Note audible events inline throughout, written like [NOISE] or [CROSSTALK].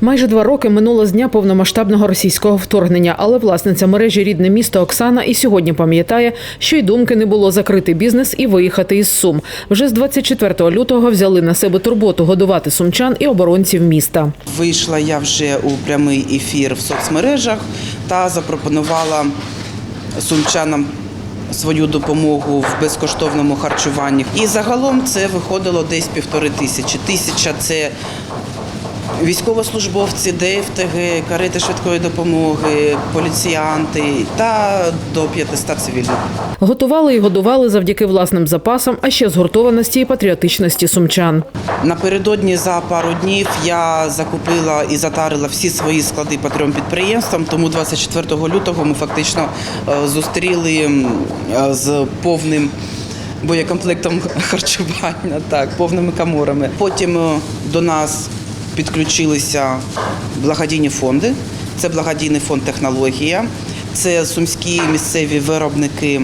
Майже два роки минуло з дня повномасштабного російського вторгнення, але власниця мережі рідне місто Оксана і сьогодні пам'ятає, що й думки не було закрити бізнес і виїхати із Сум. Вже з 24 лютого взяли на себе турботу годувати сумчан і оборонців міста. Вийшла я вже у прямий ефір в соцмережах та запропонувала сумчанам свою допомогу в безкоштовному харчуванні. І загалом це виходило десь півтори тисячі. Тисяча це військовослужбовці, ДФТГ, карети швидкої допомоги, поліціянти та до 500 цивільних. Готували і годували завдяки власним запасам, а ще згуртованості і патріотичності сумчан. Напередодні за пару днів я закупила і затарила всі свої склади по трьом підприємствам. Тому 24 лютого ми фактично е, зустріли е, з повним боєкомплектом [LAUGHS] харчування, так, повними каморами. Потім е, до нас підключилися благодійні фонди. Це благодійний фонд технологія, це сумські місцеві виробники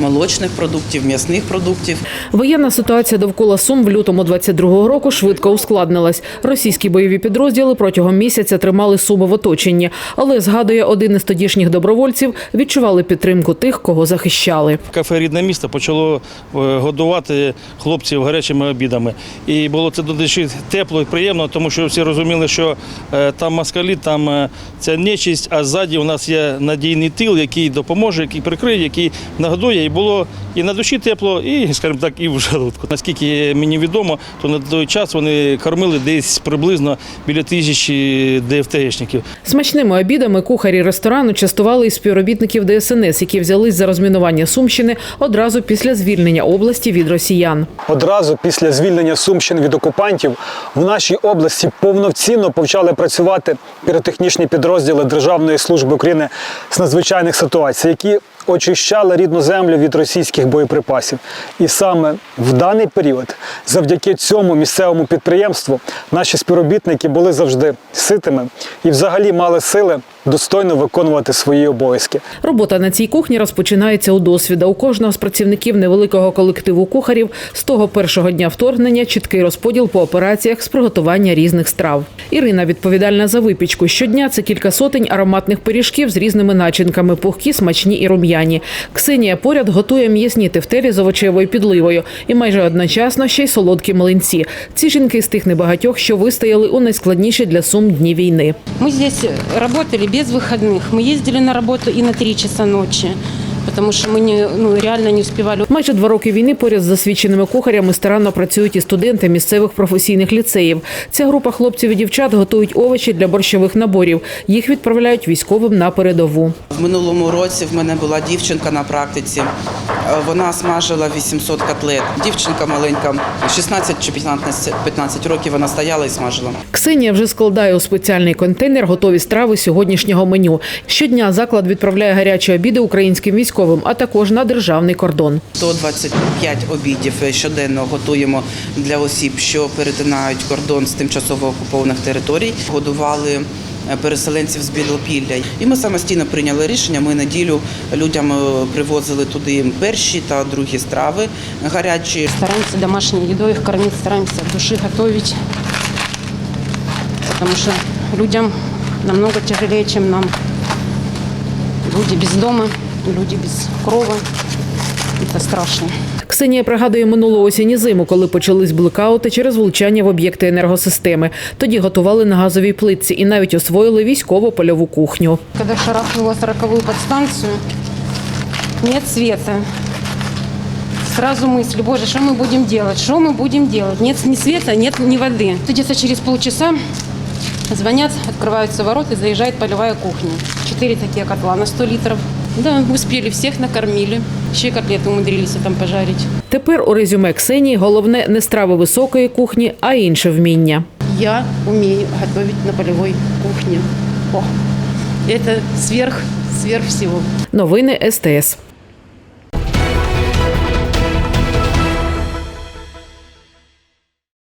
молочних продуктів, м'ясних продуктів. Воєнна ситуація довкола Сум в лютому 22-го року швидко ускладнилась. Російські бойові підрозділи протягом місяця тримали Суми в оточенні, але згадує один із тодішніх добровольців, відчували підтримку тих, кого захищали. Кафе Рідне місто почало е, годувати хлопців гарячими обідами. І було це дуже тепло і приємно, тому що всі розуміли, що е, там москалі, там е, ця нечисть, а ззаді у нас є надійний тил, який допоможе, який прикриє, який нагодує. Було і на душі тепло, і, скажімо так, і в желудку. Наскільки мені відомо, то на той час вони кормили десь приблизно біля тисячі ДФТГшників. Смачними обідами кухарі ресторану частували і співробітників ДСНС, які взялись за розмінування Сумщини одразу після звільнення області від росіян. Одразу після звільнення Сумщини від окупантів в нашій області повноцінно почали працювати піротехнічні підрозділи Державної служби України з надзвичайних ситуацій, які очищали рідну землю від російських боєприпасів. І саме в даний період, завдяки цьому місцевому підприємству, наші співробітники були завжди ситими і взагалі мали сили достойно виконувати свої обов'язки. Робота на цій кухні розпочинається у досвіда. У кожного з працівників невеликого колективу кухарів з того першого дня вторгнення чіткий розподіл по операціях з приготування різних страв. Ірина відповідальна за випічку. Щодня це кілька сотень ароматних пиріжків з різними начинками, пухкі, смачні і рум'яні. Ксенія поряд готує м'ясні тефтелі з овочевою підливою і майже одночасно ще й солодкі млинці. Ці жінки з тих небагатьох, що вистояли у найскладніші для сум дні війни. Мы здесь работали без выходных. Мы ездили на работу и на 3 часа ночи, потому что мы не, ну, реально не успевали. Майже два роки війни поряд з засвідченими кухарями старанно працюють і студенти місцевих професійних ліцеїв. Ця група хлопців і дівчат готують овочі для борщових наборів. Їх відправляють військовим на передову. В минулому році в мене була дівчинка на практиці. Е, Вона смажила 800 котлет. Дівчинка маленька, 16 чи 15, 15 років вона стояла і смажила. Ксенія вже складає у спеціальний контейнер готові страви сьогоднішнього меню. Щодня заклад відправляє гарячі обіди українським військовим, а також на державний кордон. 125 обідів щоденно готуємо для осіб, що перетинають кордон з тимчасово окупованих територій. Годували е, переселенців з Білопілля. І ми самостійно прийняли рішення. Ми неділю людям е, привозили туди перші та другі страви гарячі. Стараемся домашней едой их кормить, стараемся от души готовить, потому людям намного тяжелее, чем нам. Люди без дома, люди без крова. Это страшно. Ксенія пригадує минулу осінь і зиму, коли почались блекаути через влучання в об'єкти енергосистеми. Тоді готували на газовій плитці і навіть освоїли військову польову кухню. Когда шарахнуло сороковую подстанцию, нет света. Сразу мысли, боже, что мы будем делать, что мы будем делать? Нет ни света, нет ни воды. Где-то через полчаса звонят, открываются ворота, заезжает полевая кухня. Четыре такие котла на 100 литров. Да, успіли, всіх накормили. Ще котлети умудрилися там пожарити. Тепер у резюме Ксенії головне не страви високої кухні, а інше вміння. Я вмію готувати на польовій кухні. О, це сверх, сверх всього. Новини СТС.